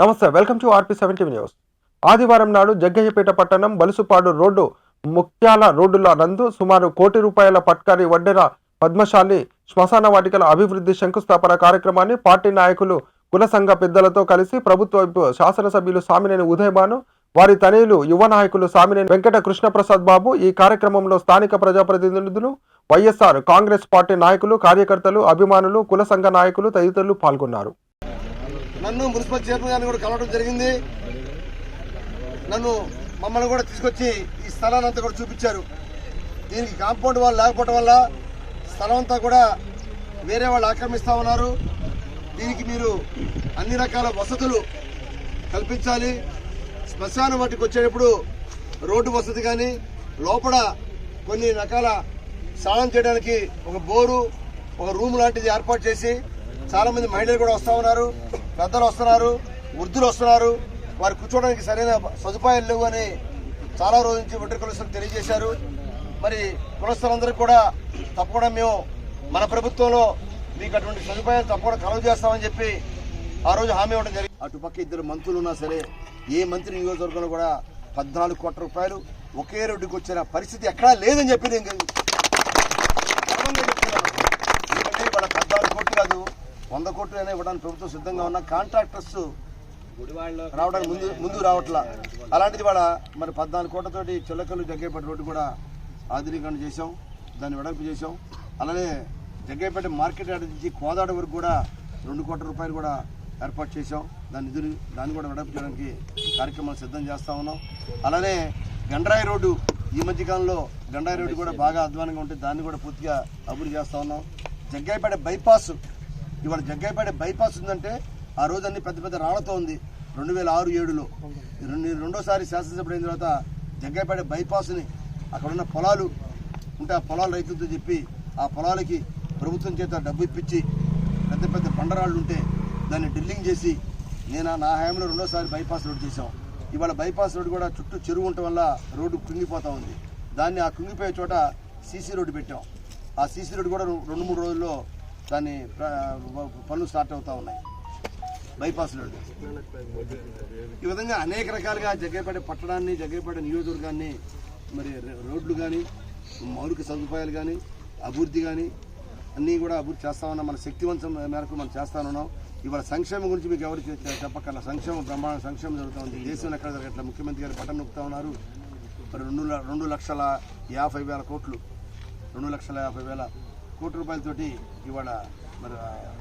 నమస్తే welcome to R P seventy news. ఆదివారం నాడు జగ్గయ్యపేట పట్టణం బలుసుపాడు రోడ్డు ముఖ్యాల రోడ్డుల నందు సుమారు కోటి రూపాయల పట్కారి వడ్డెర పద్మశాలి శ్మశాన వాటికల అభివృద్ధి శంకుస్థాపన కార్యక్రమాన్ని పార్టీ నాయకులు కుల సంఘ పెద్దలతో కలిసి ప్రభుత్వ శాసనసభ్యులు సామినేని ఉదయభాను వారి తనయులు యువ నాయకులు సామినేని వెంకట కృష్ణప్రసాద్ బాబు ఈ కార్యక్రమంలో స్థానిక ప్రజాప్రతినిధులు వైఎస్ఆర్ కాంగ్రెస్ పార్టీ నాయకులు కార్యకర్తలు అభిమానులు కుల సంఘ నాయకులు తదితరులు పాల్గొన్నారు. నన్ను మున్సిపల్ చైర్మన్ గారిని కూడా కలవడం జరిగింది. నన్ను మమ్మల్ని కూడా తీసుకొచ్చి ఈ స్థలాన్ని అంతా కూడా చూపించారు. దీనికి కాంపౌండ్ వాళ్ళు లేకపోవడం వల్ల స్థలం అంతా కూడా వేరే వాళ్ళు ఆక్రమిస్తూ ఉన్నారు. దీనికి మీరు అన్ని రకాల వసతులు కల్పించాలి. శ్మశానం వాటికి వచ్చేటప్పుడు రోడ్డు వసతి కానీ లోపల కొన్ని రకాల స్నానం చేయడానికి ఒక బోరు ఒక రూమ్ లాంటిది ఏర్పాటు చేసి చాలా మంది మహిళలు కూడా వస్తూ ఉన్నారు పెద్దలు వస్తున్నారు వృద్ధులు వస్తున్నారు. వారు కూర్చోవడానికి సరైన సదుపాయాలు లేవు అని చాలా రోజు నుంచి ఒంటరి కులస్తులు తెలియజేశారు. మరి కులస్తులందరికీ కూడా తప్పకుండా మేము మన ప్రభుత్వంలో మీకు అటువంటి సదుపాయాలు తప్పకుండా కలవ చేస్తామని చెప్పి ఆ రోజు హామీ ఇవ్వడం జరిగింది. అటుపక్క ఇద్దరు మంత్రులు ఉన్నా సరే ఏ మంత్రి నియోజకవర్గంలో కూడా పద్నాలుగు కోట్ల రూపాయలు ఒకే రోడ్డుకి వచ్చిన పరిస్థితి ఎక్కడా లేదని చెప్పి నేను గర్వంగా చెప్తున్నాను ఎందుకంటే వాళ్ళ పద్నాలుగు కోట్లు కాదు వంద కోట్లు అయినా ఇవ్వడానికి ప్రభుత్వం సిద్ధంగా ఉన్న కాంట్రాక్టర్స్ రావడానికి ముందు ముందు రావట్లా. అలాంటిది కూడా మరి పద్నాలుగు కోట్లతోటి చిల్లకల్లు జగ్గేపేట రోడ్డు కూడా ఆధునీకరణ చేశాం దాన్ని వెడల్పు చేశాం. అలానే జగ్గేపేట మార్కెట్ యార్డ్ నుంచి కోదాడ వరకు కూడా రెండు కోట్ల రూపాయలు కూడా ఏర్పాటు చేశాం. దాన్ని నిధులు దాన్ని కూడా వెడల్పు చేయడానికి కార్యక్రమాలు సిద్ధం చేస్తూ ఉన్నాం. అలానే గండ్రాయి రోడ్డు ఈ మధ్యకాలంలో గండ్రాయి రోడ్డు కూడా బాగా అధ్వానంగా ఉంటే దాన్ని కూడా పూర్తిగా అభివృద్ధి చేస్తూ ఉన్నాం. జగ్గైపేట బైపాస్ ఇవాళ జగ్గైపేట బైపాస్ ఉందంటే ఆ రోజు అన్ని పెద్ద పెద్ద రాళ్ళతో ఉంది. రెండు వేల ఆరు ఏడులో. రెండు రెండోసారి శాసనసభ అయిన తర్వాత జగ్గైపేట బైపాస్ని అక్కడ ఉన్న పొలాలు ఉంటే ఆ పొలాలు రైతులతో చెప్పి ఆ పొలాలకి ప్రభుత్వం చేత డబ్బు ఇప్పించి పెద్ద పెద్ద బండరాళ్ళు ఉంటే దాన్ని డ్రిల్లింగ్ చేసి నేను నా హయాంలో రెండోసారి బైపాస్ రోడ్ చేశాం. ఇవాళ బైపాస్ రోడ్డు కూడా చుట్టూ చెరువు ఉండటం వల్ల రోడ్డు కుంగిపోతా ఉంది. దాన్ని ఆ కుంగిపోయే చోట సీసీ రోడ్డు పెట్టాం. ఆ సీసీ రోడ్డు కూడా రెండు మూడు రోజుల్లో దాన్ని పనులు స్టార్ట్ అవుతా ఉన్నాయి. బైపాస్ రోడ్డు ఈ విధంగా అనేక రకాలుగా జగ్గపడే పట్టణాన్ని జగ్గపడే నియోజకవర్గాన్ని మరి రోడ్లు కానీ మౌలిక సదుపాయాలు కానీ అభివృద్ధి కానీ అన్నీ కూడా అభివృద్ధి చేస్తా ఉన్నాం. మన శక్తివంతం మేరకు మనం చేస్తా ఉన్నాం. ఇవాళ సంక్షేమం గురించి మీకు ఎవరు చె- చెప్పక్కర్ల. సంక్షేమం బ్రహ్మాండ సంక్షేమం జరుగుతుంది దేశం దేశంలో ఎక్కడ జరగట్ల. ముఖ్యమంత్రి గారు పట్టణం నొక్కుతా ఉన్నారు. మరి రెండు రెండు లక్షల యాభై వేల కోట్లు. రెండు లక్షల యాభై వేల కోటి రూపాయలతోటి ఇవాళ మరి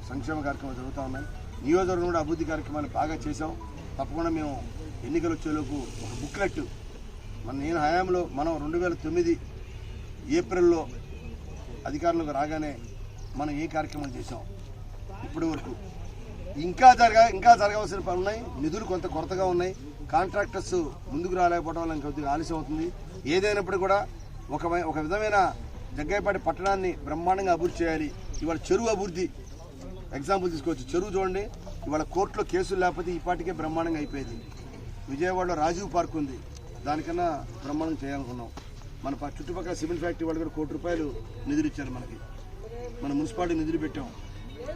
సంక్షేమ కార్యక్రమాలు జరుగుతూ ఉన్నాయి. నియోజకవర్గం కూడా అభివృద్ధి కార్యక్రమాలు బాగా చేశాం. తప్పకుండా మేము ఎన్నికలు వచ్చేలోపు ఒక బుక్లెట్ మన నేను హయాంలో మనం రెండు వేల తొమ్మిది ఏప్రిల్లో అధికారంలోకి రాగానే మనం ఏ కార్యక్రమం చేసాం ఇప్పటి వరకు ఇంకా జరగ ఇంకా జరగవలసిన పనులు ఉన్నాయి. నిధులు కొంత కొరతగా ఉన్నాయి. కాంట్రాక్టర్స్ ముందుకు రాలేకపోవడం వల్ల ఇంకొద్దిగా ఆలస్యం అవుతుంది. ఏదైనప్పుడు కూడా ఒక ఒక విధమైన జగ్గైపాటి పట్టణాన్ని బ్రహ్మాండంగా అభివృద్ధి చేయాలి. ఇవాళ చెరువు అభివృద్ధి ఎగ్జాంపుల్ తీసుకోవచ్చు చెరువు చూడండి. ఇవాళ కోర్టులో కేసులు లేకపోతే ఈ పాటికే బ్రహ్మాండంగా అయిపోయేది. విజయవాడలో రాజీవ్ పార్క్ ఉంది. దానికన్నా బ్రహ్మాండం చేయాలనుకున్నాం. మన చుట్టుపక్కల సిమెంట్ ఫ్యాక్టరీ వాళ్ళు కూడా కోటి రూపాయలు నిధులు ఇచ్చారు మనకి. మన మున్సిపాలిటీ నిధులు పెట్టాం.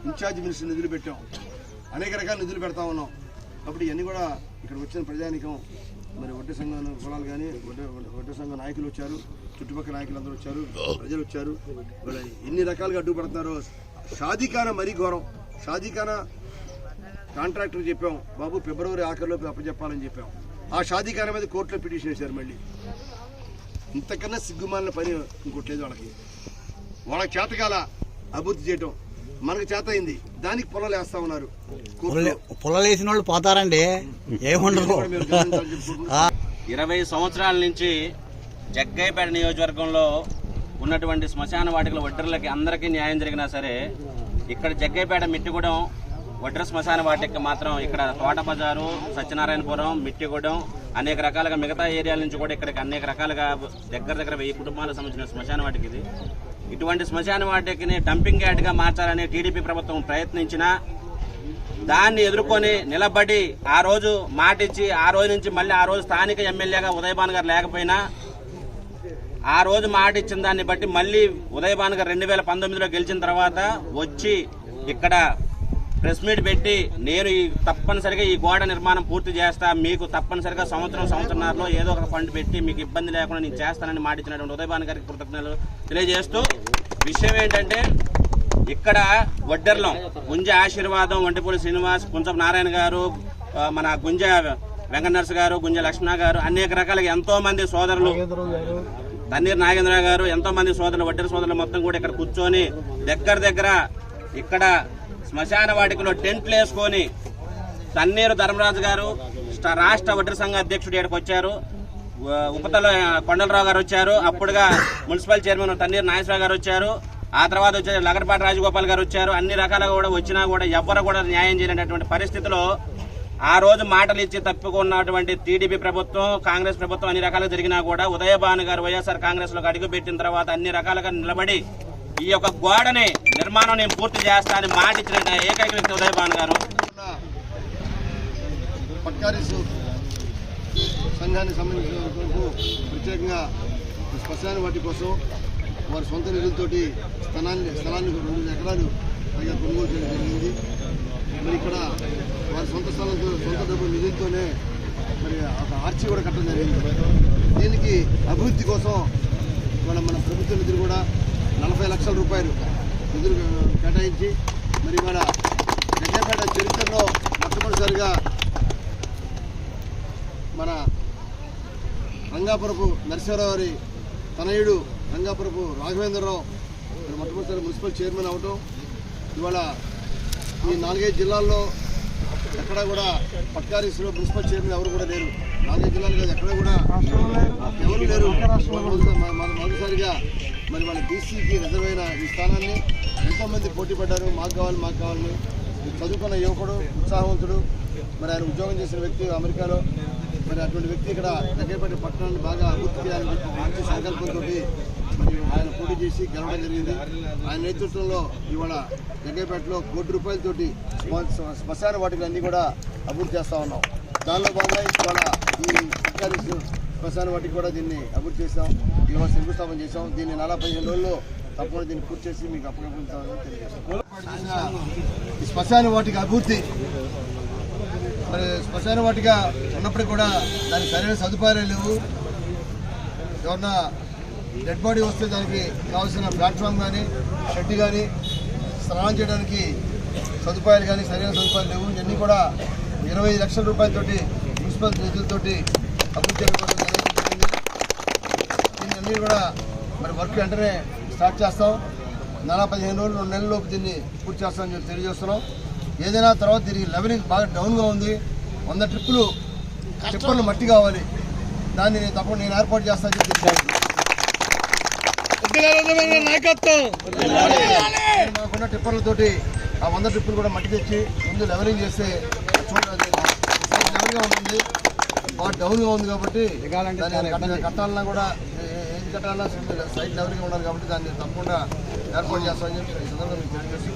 ఇన్ఛార్జ్ మినిస్టర్ నిధులు పెట్టాం. అనేక రకాల నిధులు పెడతా ఉన్నాం. కాబట్టి ఇవన్నీ కూడా ఇక్కడ వచ్చిన ప్రజానికం మరి వడ్డీ సంఘం కులాలు కానీ వడ్డీ వడ్డీ సంఘం నాయకులు వచ్చారు చుట్టుపక్కల నాయకులు అందరూ వచ్చారు ప్రజలు వచ్చారు. ఎన్ని రకాలుగా అడ్డుపడుతున్నారో షాదీఖాన మరీ ఘోరం. షాదీఖాన కాంట్రాక్టర్ చెప్పాం బాబు ఫిబ్రవరి ఆఖరిలోపు అప్పచెప్పాలని చెప్పాం. ఆ షాదీఖాన మీద కోర్టులో పిటిషన్ వేశారు మళ్ళీ. ఇంతకన్నా సిగ్గుమాలిన పని ఇంకోటి లేదు వాళ్ళకి. వాళ్ళకి చేతకాల అభివృద్ధి చేయటం. మనకు చేత అయింది దానికి పొలాలు వేస్తా ఉన్నారు. పొలాలు వేసిన వాళ్ళు పోతారండి ఏముండదు. ఇరవై సంవత్సరాల నుంచి జగ్గైపేట నియోజకవర్గంలో ఉన్నటువంటి శ్మశాన వాటికల వడ్డర్లకి అందరికీ న్యాయం జరిగినా సరే ఇక్కడ జగ్గైపేట మిట్టిగూడెం వడ్ర శ్మశాన వాటికి మాత్రం ఇక్కడ తోట బజారు సత్యనారాయణపురం మిట్టిగూడెం అనేక రకాలుగా మిగతా ఏరియాల నుంచి కూడా ఇక్కడికి అనేక రకాలుగా దగ్గర దగ్గర వెయ్యి కుటుంబాలకు సంబంధించిన శ్మశాన వాటికి ఇది ఇటువంటి శ్మశాన వాటికిని డంపింగ్ యార్డ్గా మార్చాలని టీడీపీ ప్రభుత్వం ప్రయత్నించినా దాన్ని ఎదుర్కొని నిలబడి ఆ రోజు మాటిచ్చి ఆ రోజు నుంచి మళ్ళీ ఆ రోజు స్థానిక ఎమ్మెల్యేగా ఉదయభాన్ గారు లేకపోయినా ఆ రోజు మాట ఇచ్చిన దాన్ని బట్టి మళ్ళీ ఉదయభాన్ గారు రెండు వేల పంతొమ్మిదిలో గెలిచిన తర్వాత వచ్చి ఇక్కడ ప్రెస్ మీట్ పెట్టి నేను ఈ తప్పనిసరిగా ఈ గోడ నిర్మాణం పూర్తి చేస్తా మీకు తప్పనిసరిగా సంవత్సరం సంవత్సరంలో ఏదో ఒక ఫండ్ పెట్టి మీకు ఇబ్బంది లేకుండా నేను చేస్తానని మాటిచ్చినటువంటి ఉదయభాన్ గారికి కృతజ్ఞతలు తెలియజేస్తూ విషయం ఏంటంటే ఇక్కడ వడ్డెర్లం గుంజ ఆశీర్వాదం వంటిపూడి శ్రీనివాస్ పుంచం నారాయణ గారు మన గుంజ వెంకటనర్స గారు గుంజ లక్ష్మణ గారు అనేక రకాలుగా ఎంతో మంది సోదరులు తన్నీర్ నాగేంద్ర గారు ఎంతో మంది సోదరులు వడ్డెర సోదరులు మొత్తం కూడా ఇక్కడ కూర్చొని దగ్గర దగ్గర ఇక్కడ శ్మశాన వాటికలో టెంట్లు వేసుకొని తన్నీరు ధర్మరాజు గారు రాష్ట్ర వడ్డీ సంఘ అధ్యక్షుడు ఇక్కడికి వచ్చారు. ఉపతల కొండలరావు గారు వచ్చారు. అప్పుడుగా మున్సిపల్ చైర్మన్ తన్నీరు నాగేశ్వరరావు గారు వచ్చారు. ఆ తర్వాత వచ్చే లగడపాటి రాజగోపాల్ గారు వచ్చారు. అన్ని రకాలుగా కూడా వచ్చినా కూడా ఎవ్వరు కూడా న్యాయం చేయలేనటువంటి పరిస్థితిలో ఆ రోజు మాటలు ఇచ్చి తప్పుకున్నటువంటి టీడీపీ ప్రభుత్వం కాంగ్రెస్ ప్రభుత్వం అన్ని రకాలుగా జరిగినా కూడా ఉదయభాను గారు వైఎస్ఆర్ కాంగ్రెస్లోకి అడుగుపెట్టిన తర్వాత అన్ని రకాలుగా నిలబడి ఈ యొక్క గోడని నిర్మాణం నేను పూర్తి చేస్తా అని మాట ఇచ్చిన ఏకైక వ్యక్తి ఉదయభాను గారు. సంఘానికి సంబంధించిన వరకు ప్రత్యేకంగా శ్మశాన వాటి కోసం వారి సొంత నిధులతోటి స్థలాన్ని స్థలాన్ని రెండు ఎకరాలు పైగా కొనుగోలు చేయడం జరిగింది. మరి ఇక్కడ వారి సొంత స్థలంతో సొంత డబ్బు నిధులతోనే మరి ఒక ఆర్చి కూడా కట్టడం జరిగింది. దీనికి అభివృద్ధి కోసం మన మన ప్రభుత్వ నిధులు కూడా నలభై లక్షల రూపాయలు నిధులు కేటాయించి మరి మన జగ్గపేట చరిత్రలో మొట్టమొదటిసారిగా మన రంగాపురపు నరసింహరావు గారి తనయుడు రంగాపురపు రాఘవేంద్రరావు మొట్టమొదటిసారి మున్సిపల్ చైర్మన్ అవటం. ఇవాళ ఈ నాలుగైదు జిల్లాల్లో ఎక్కడా కూడా పట్కారీస్లో మున్సిపల్ చైర్మన్ ఎవరు కూడా లేరు. నాలుగైదు జిల్లాలు కాదు ఎక్కడ కూడా ఎవరు లేరు. మొదటి- మొదటిసారిగా మరి వాళ్ళ బీసీకి రిజర్వ్ అయిన ఈ స్థానాన్ని ఎంతోమంది పోటీ పడ్డారు. మాకు కావాలి మాకు కావాలని చదువుకున్న యువకుడు ఉత్సాహవంతుడు. మరి ఆయన ఉద్యోగం చేసిన వ్యక్తి అమెరికాలో. మరి అటువంటి వ్యక్తి ఇక్కడ దగ్గరపడి పట్టణాన్ని బాగా అభివృద్ధి చేయాలని మంచి సంకల్పంతో ఆయన పోటీ చేసి గెలవడం జరిగింది. ఆయన నేతృత్వంలో ఇవాళ జగ్గపేటలో కోటి రూపాయలతోటి శ్మశాన వాటికలు కూడా అభివృద్ధి చేస్తూ ఉన్నాం. దానిలో భాగంగా ఇవాళ ఈ సర్కారీ శ్మశాన వాటికి కూడా దీన్ని అభివృద్ధి చేసాం ఇవాళ శంకుస్థాపన చేసాం దీన్ని నలభై పదిహేను రోజుల్లో తప్పకుండా దీన్ని పూర్తి చేసి మీకు అప్పగించాలని తెలియజేస్తాం ఈ శ్మశాన వాటికి అభివృద్ధి మరి శ్మశాన వాటిగా ఉన్నప్పటికీ కూడా దానికి సరైన సదుపాయాలు లేవు. ఎవరన్నా డెడ్ బాడీ వస్తే దానికి కావాల్సిన ప్లాట్ఫామ్ కానీ షెడ్ కానీ స్నానం చేయడానికి సదుపాయాలు కానీ సరైన సదుపాయాలు లేవు. ఇవన్నీ కూడా ఇరవై లక్షల రూపాయలతోటి మున్సిపల్ నిధులతోటి అభివృద్ధి దీన్ని అన్నీ కూడా మరి వర్క్ వెంటనే స్టార్ట్ చేస్తాం. నెల పదిహేను రోజులు రెండు నెలల లోపు దీన్ని పూర్తి చేస్తామని చెప్పి తెలియజేస్తున్నాం. ఏదైనా తర్వాత దీనికి లెవెలింగ్ బాగా డౌన్గా ఉంది. వంద ట్రిప్పులు టిప్పర్లు మట్టి కావాలి. దాన్ని నేను తప్పకుండా నేను ఏర్పాటు చేస్తానని చెప్పి మాకున్న టిప్పర్లతోటి ఆ వంద ట్రిప్పులు కూడా మట్టి తెచ్చి ముందు లెవెలింగ్ చేస్తే లెవెల్గా ఉంటుంది బాగా డౌన్గా ఉంది కాబట్టి కట్టాలన్నా కూడా ఏ- కట్టాలన్నా సైడ్ లెవెల్గా ఉండాలి కాబట్టి దాన్ని తప్పకుండా ఏర్పాటు చేస్తామని చెప్పి ఈ సందర్భంగా మీకు తెలియజేస్తూ